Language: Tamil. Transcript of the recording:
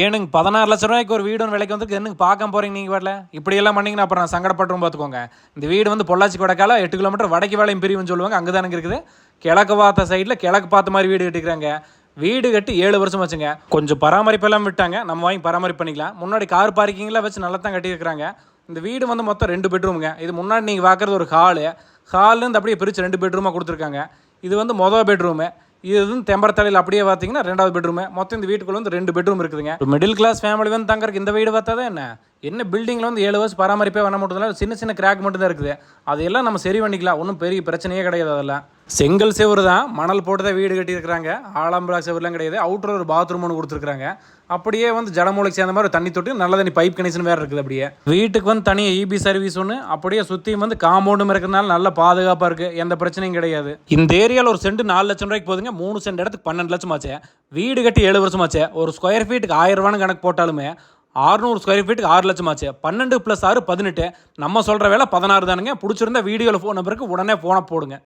ஏனுங்க பதினாறு லட்ச ரூபாய்க்கு ஒரு வீடு விலைக்கு வந்து என்னங்க பார்க்க போகிறீங்க நீங்கள் வரல இப்படியெல்லாம் பண்ணிங்கன்னா அப்புறம் நான் சங்கடப்பட்டுரும் பார்த்துக்கோங்க. இந்த வீடு வந்து பொள்ளாச்சி கொடைக்கால எட்டு கிலோமீட்டர் வடக்கு வேலையும் பிரிவுன்னு சொல்லுவாங்க அங்கே தானுங்க இருக்குது. கிழக்கு பார்த்த சைடில் கிழக்கு பார்த்த மாதிரி வீடு கட்டிக்கிறாங்க. வீடு கட்டி ஏழு வருஷம் வச்சுங்க கொஞ்சம் பராமரிப்பெல்லாம் விட்டாங்க நம்ம வாங்கி பராமரிப்பு பண்ணிக்கலாம். முன்னாடி கார் பார்க்கிங்லாம் வச்சு நல்லா தான் கட்டியிருக்கிறாங்க. இந்த வீடு வந்து மொத்தம் ரெண்டு பெட்ரூமுங்க இது முன்னாடி நீங்கள் பார்க்குறது ஒரு ஹாலு ஹால்லேருந்து அப்படியே பிரித்து ரெண்டு பெட்ரூமாக கொடுத்துருக்காங்க. இது வந்து மொதல் பெட்ரூமு இது தெம்பரத்தாளியில் தெம்பரத்தலையில் அப்படியே பார்த்தீங்கன்னா ரெண்டாவது பெட்ரூமு மொத்தம் இந்த வீட்டுக்குள்ளே வந்து ரெண்டு பெட்ரூம் இருக்குதுங்க. ஒரு மிடில் கிளாஸ் ஃபேமிலி வந்து தங்கறதுக்கு இந்த வீடு பார்த்தா தான் என்ன? என்ன பில்டிங்கில் வந்து ஏழு வருஷம் பராமரிப்பே பண்ண மட்டும் சின்ன சின்ன கிராக் மட்டும் தான் இருக்குது. அதையெல்லாம் நம்ம சரி பண்ணிக்கலாம். ஒன்றும் பெரிய பிரச்சனையே கிடையாது அதெல்லாம். செங்கல் செவரு தான். மணல் போட்டு தான் வீடு கட்டியிருக்கிறாங்க. ஆலம்பரா செவருலாம் கிடையாது. அவுட்டர் ஒரு பாத்ரூம் ஒன்று கொடுத்துருக்காங்க அப்படியே வந்து ஜடமூலைக்கு சேர்ந்த மாதிரி தண்ணி தொட்டி நல்ல தண்ணி பைப் கனெக்ஷன் வேறு இருக்குது அப்படியே. வீட்டுக்கு வந்து தனியாக இபி சர்வீஸ் ஒன்று அப்படியே சுற்றியும் வந்து காம்பவுண்டும் இருக்கிறதுனால நல்ல பாதுகாப்பாக இருக்குது எந்த பிரச்சனையும் கிடையாது. இந்த ஏரியாவில் ஒரு சென்ட் நாலு லட்சம் ரூபாய்க்கு போதுங்க. மூணு சென்ட் இடத்துக்கு பன்னெண்டு லட்சம் ஆச்சு வீடு கட்டி ஏழு வருஷம் ஆச்சு ஒரு ஸ்கொயர் ஃபீட்டுக்கு ஆயிரம் ரூபான்னு கணக்கு போட்டாலுமே ஆறுநூறு ஸ்கொயர் ஃபீட்டுக்கு ஆறு லட்சம் ஆச்சு பன்னெண்டு ப்ளஸ் ஆறு பதினெட்டு. நம்ம சொல்கிற வேலை பதினாறு தானுங்க. பிடிச்சிருந்தா வீடியோவில் ஃபோன் நம்பருக்கு உடனே ஃபோனை போடுங்க.